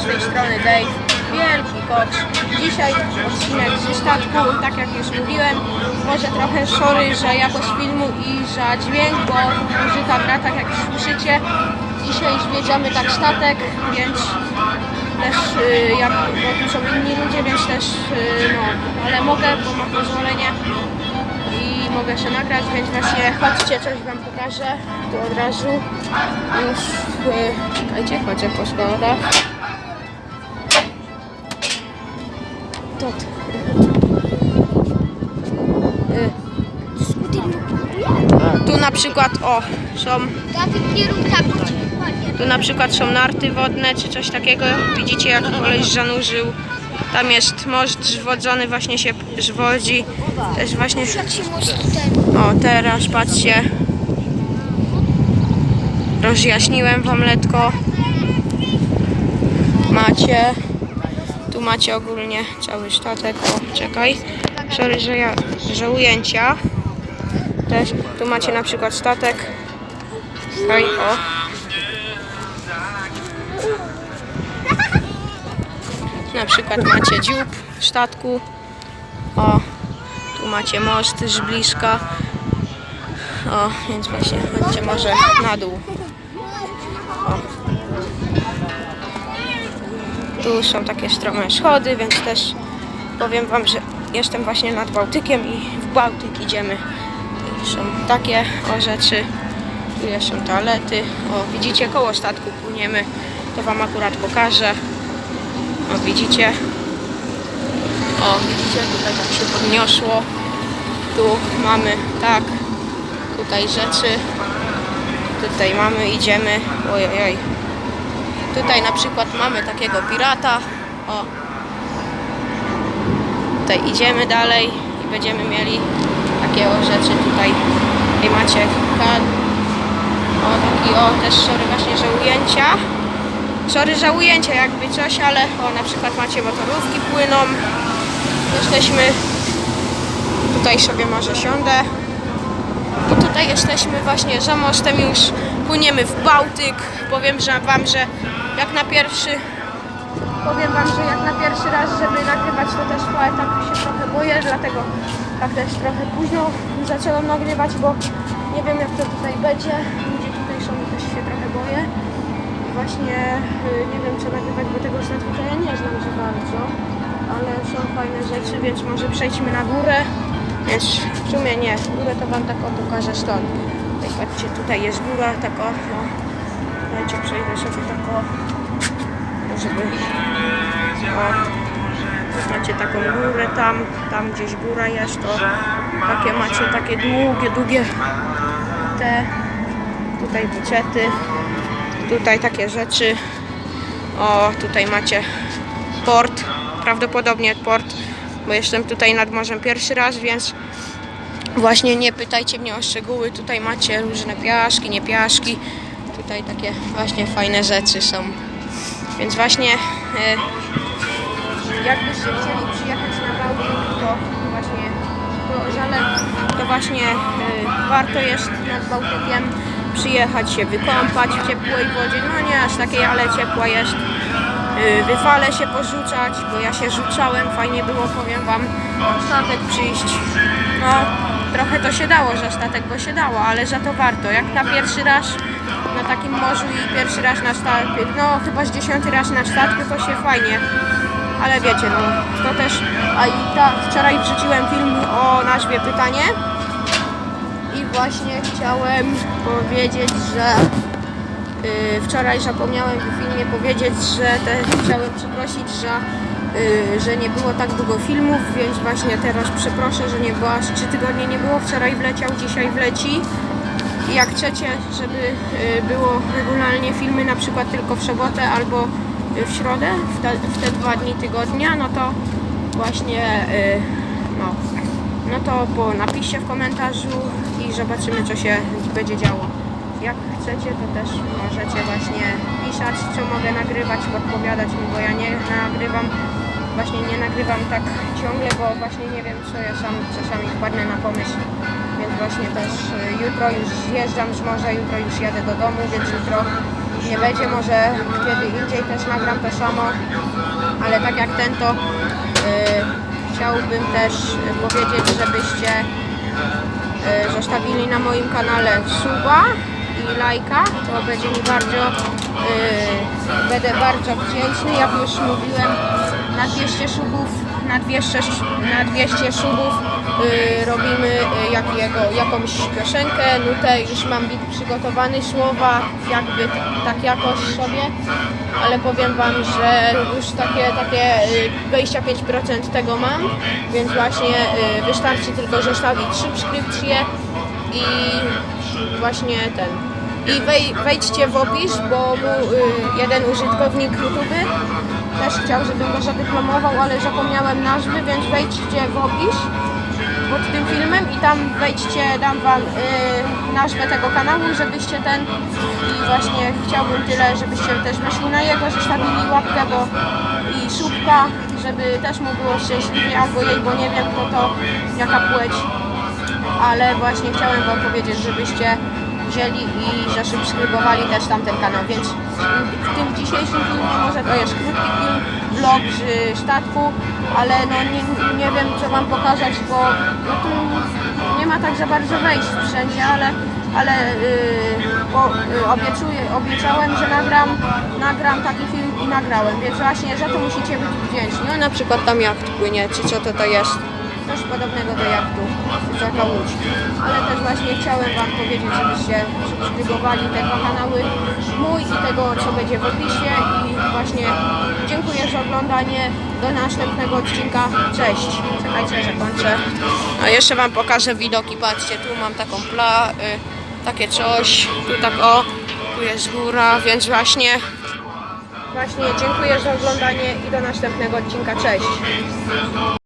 z tej strony Dave, wielki koks. Dzisiaj odcinek ze statku, tak jak już mówiłem, może trochę sorry za jakość filmu i za dźwięk, bo muzyka gra tak jak słyszycie. Dzisiaj zwiedziamy tak statek, więc też y, jak, bo tu są inni ludzie, więc też y, no, ale mogę, bo mam pozwolenie i mogę się nagrać, więc właśnie chodźcie, coś wam pokażę, tu od razu już, y, czekajcie, chodzę po schodach. To, y, tu na przykład, o, są Dawid, nie rób tak. Tu na przykład są narty wodne czy coś takiego. Widzicie jak koleś zanurzył. Tam jest most żwodzony, właśnie się żwodzi. Też właśnie... O, teraz patrzcie. Rozjaśniłem wam letko. Macie. Tu macie ogólnie cały statek. O, czekaj. Sorry, że ja... że ujęcia. Też. Tu macie na przykład statek. Tutaj, o. Na przykład macie dziób w statku. O, tu macie most z bliska. O, więc właśnie chodźcie może na dół. Tu są takie strome schody, więc też powiem wam, że jestem właśnie nad Bałtykiem i w Bałtyk idziemy. I są takie o rzeczy. Tu są toalety. O, widzicie, koło statku płyniemy. To wam akurat pokażę. O, widzicie? O, widzicie, tutaj tak się podniosło. Tu mamy, tak, tutaj rzeczy. Tutaj mamy, idziemy. Ojej. Tutaj na przykład mamy takiego pirata. O. Tutaj idziemy dalej i będziemy mieli takie o rzeczy tutaj. Tutaj macie. O, taki o, też sorry właśnie, że ujęcia. Sorry za ujęcia jakby coś, ale o na przykład macie motorówki płyną. Jesteśmy tutaj sobie może siądę. I tutaj jesteśmy właśnie za mostem już płyniemy w Bałtyk. Powiem że wam, że jak na pierwszy powiem wam, że jak na pierwszy raz, żeby nagrywać to też po etapie się trochę boję, dlatego tak też trochę późno zaczęłam nagrywać, bo nie wiem jak to tutaj będzie. Ludzie tutaj są też się trochę boję. Właśnie y, nie wiem co nagrywać, bo tego to ja nie znam za bardzo, ale są fajne rzeczy, więc może przejdźmy na górę. Więc w sumie nie, górę to wam tak pokażę stąd. Tutaj patrzcie, tutaj jest góra, tak o, no. Dajcie przejdę sobie tak żeby, o, macie taką górę tam, tam gdzieś góra jest, to takie macie takie długie, długie te, tutaj bucety, tutaj takie rzeczy. O, tutaj macie port, prawdopodobnie port, bo jestem tutaj nad morzem pierwszy raz, więc właśnie nie pytajcie mnie o szczegóły. Tutaj macie różne piaszki, nie piaszki. Tutaj takie właśnie fajne rzeczy są. Więc właśnie e, jakbyście chcieli przyjechać na Bałtyk, to właśnie to, żale, to właśnie e, warto jest nad Bałtykiem przyjechać się wykąpać w ciepłej wodzie. No nie aż takiej, ale ciepła jest. Y, Wyfale się porzucać, bo ja się rzucałem, fajnie było, powiem wam, statek przyjść. No, trochę to się dało, że statek, bo się dało, ale za to warto. Jak na pierwszy raz na takim morzu i pierwszy raz na statku, no chyba z dziesiąty raz na statku, to się fajnie. Ale wiecie, no, to też, a i ta, wczoraj wrzuciłem film o nazwie Pytanie i właśnie chciałem powiedzieć, że y, wczoraj zapomniałem w filmie powiedzieć, że te, chciałem przeprosić, że, y, że nie było tak długo filmów, więc właśnie teraz przeproszę, że nie było, aż trzy tygodnie nie było, wczoraj wleciał, dzisiaj wleci. Jak chcecie, żeby y, było regularnie filmy na przykład tylko w sobotę albo w środę, w te, w te dwa dni tygodnia, no to właśnie y, no, no to po napiszcie w komentarzu i zobaczymy co się będzie działo. Jak chcecie to też możecie właśnie pisać co mogę nagrywać, podpowiadać mi, bo ja nie nagrywam właśnie nie nagrywam tak ciągle, bo właśnie nie wiem co ja sam czasami wpadnę na pomysł. Właśnie też y, jutro już zjeżdżam z morza, jutro już jadę do domu, więc jutro nie będzie, może kiedy indziej też nagram to samo, ale tak jak ten to y, chciałbym też powiedzieć, żebyście y, zostawili na moim kanale suba i lajka, to będzie mi bardzo będę bardzo wdzięczny, jak już mówiłem na 200 subów na 200, na 200 subów y, robimy y, jakiego, jakąś piosenkę, nutę, już mam bit przygotowany, słowa jakby tak jakoś sobie, ale powiem Wam, że już takie, takie y, 25% tego mam, więc właśnie y, wystarczy tylko zostawić subskrypcję i właśnie ten. I wej, wejdźcie w opis, bo mu y, jeden użytkownik YouTube też chciał, żebym go zadyplomował, ale zapomniałem nazwy, więc wejdźcie w opis pod tym filmem i tam wejdźcie, dam wam y, nazwę tego kanału, żebyście ten i właśnie chciałbym tyle, żebyście też weszli na jego, zostawili łapkę, bo i słupka, żeby też mu było szczęśliwie, albo jej, bo nie wiem kto to, jaka płeć, ale właśnie chciałem wam powiedzieć, żebyście wzięli i zasubskrybowali też tamten kanał, więc w tym dzisiejszym filmie może to jest krótki film, vlog z statku, ale no nie, nie wiem co wam pokazać, bo no tu nie ma tak za bardzo wejść wszędzie, ale, ale yy, bo, yy, obiecuję, obiecałem, że nagram, nagram taki film i nagrałem, więc właśnie za to musicie być wdzięczni. No na przykład tam jacht płynie, czy co to to jest coś podobnego do jachtu, taka łódź. Ale też właśnie chciałem Wam powiedzieć, żebyście subskrybowali te dwa kanały, mój i tego, co będzie w opisie i właśnie dziękuję za oglądanie. Do następnego odcinka. Cześć. Czekajcie, że kończę. A jeszcze Wam pokażę widoki. Patrzcie, tu mam taką pla, y, takie coś. Tu tak o, tu jest góra, więc właśnie Właśnie dziękuję za oglądanie i do następnego odcinka. Cześć.